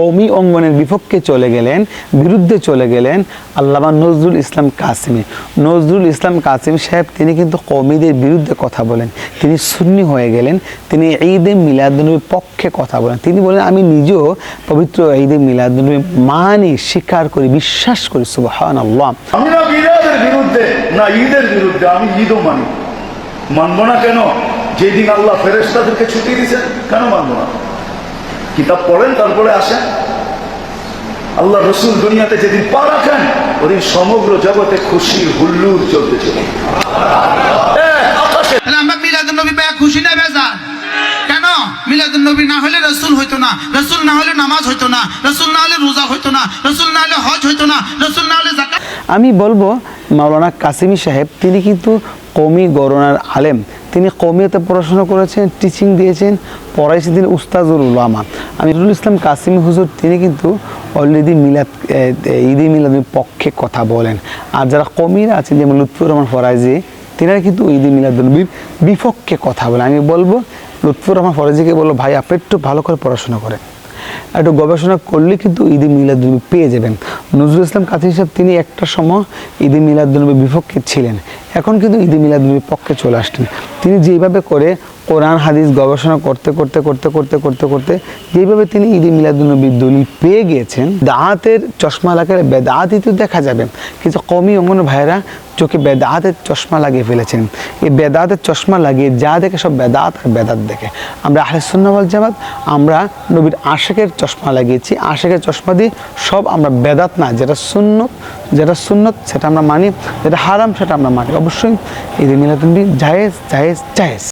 কৌমি অঙ্গনের বিপক্ষে চলে গেলেন, বিরুদ্ধে চলে গেলেন আল্লামা নজরুল ইসলাম কাসিমি। নজরুল ইসলাম কাসিম সাহেব, তিনি কিন্তু কৌমিদের বিরুদ্ধে কথা বলেন। তিনি সুন্নি হয়ে গেলেন, তিনি ঈদে মিলাদুনবীর পক্ষে কথা বলেন। তিনি বলেন, আমি নিজেও পবিত্র ঈদে মিলাদুনবী মানি স্বীকার করি, বিশ্বাস করি সুবহান আল্লাহ আমি না বিরাদের বিরুদ্ধে না ঈদের বিরুদ্ধে, আমি ঈদও মানি। মানবো না কেন? যেদিন আল্লাহ ফেরেস্তাদেরকে ছুটি দিয়েছেন, কেন মানবো না? কিতাব পড়েন তারপরে আসেন। আল্লাহ রসুল দুনিয়াতে যেদিন পা রাখেন ওদিন সমগ্র জগতে খুশি হুল্লুর চলতে চলে আমরা মিলাদুল নবী পায় খুশি না বেজার? কেন? মিলাদুল নবী না হলে রসুল হইতো না রসুল না হলে নামাজ হইতো না রসুল না হলে রোজা হইতো না রসুল না হলে হজ হইতো না রসুল না হলে আমি বলব মাওলানা কাসিমি সাহেব তিনি কিন্তু কমি গরনার আলেম। তিনি কমিয়াতে পড়াশোনা করেছেন টিচিং দিয়েছেন পড়াইছেন তিনি উস্তাজুল উলামা। আমি নুরুল ইসলাম কাসিমি হুজুর, তিনি কিন্তু অলরেডি মিলাদ ঈদে মিলাদের পক্ষে কথা বলেন। আর যারা কমিরা আছেন, যেমন লুৎফুর রহমান ফরাজি, তিনারা কিন্তু ঈদে মিলাদুলনবীর বিপক্ষে কথা বলে আমি বলব, লুৎফুর রহমান ফরাজিকে বলব ভাই, আপনি একটু ভালো করে পড়াশোনা করেন। একটু গবেষণা করলে কিন্তু ঈদে মিলাদুলনবী পেয়ে যাবেন। নজরুল ইসলাম কাথি হিসাব তিনি একটা সময় ঈদে মিলাদুলনবীর বিপক্ষে ছিলেন। এখন কিন্তু ঈদে মিলাদুলনবীর পক্ষে চলে আসছেন। তিনি যেভাবে করে কোরআন, হাদিস গবেষণা করতে করতে করতে করতে করতে করতে যেইভাবে তিনি ঈদে মিলাদুলনবীর দলিল পেয়ে গিয়েছেন, দাঁতের চশমা লাগালে বেদাঁতই তো দেখা যাবে। কিন্তু কমই অঙ্গন ভাইরা চোখে বেদাতের চশমা লাগিয়ে ফেলেছেন। এই বেদাতের চশমা লাগিয়ে যা দেখে সব বেদাত আর বেদাত দেখে। আমরা আহলেসুন্নাওয়াল জামাত, আমরা নবীর আশেকের চশমা লাগিয়েছি। আশেকের চশমা দিয়ে সব আমরা বেদাত না, যেটা সুন্নত যেটা সুন্নত সেটা আমরা মানি, যেটা হারাম সেটা আমরা মানি। অবশ্যই ঈদে মিলাদুলনবী জায়েজ জায়েজ জায়েজ।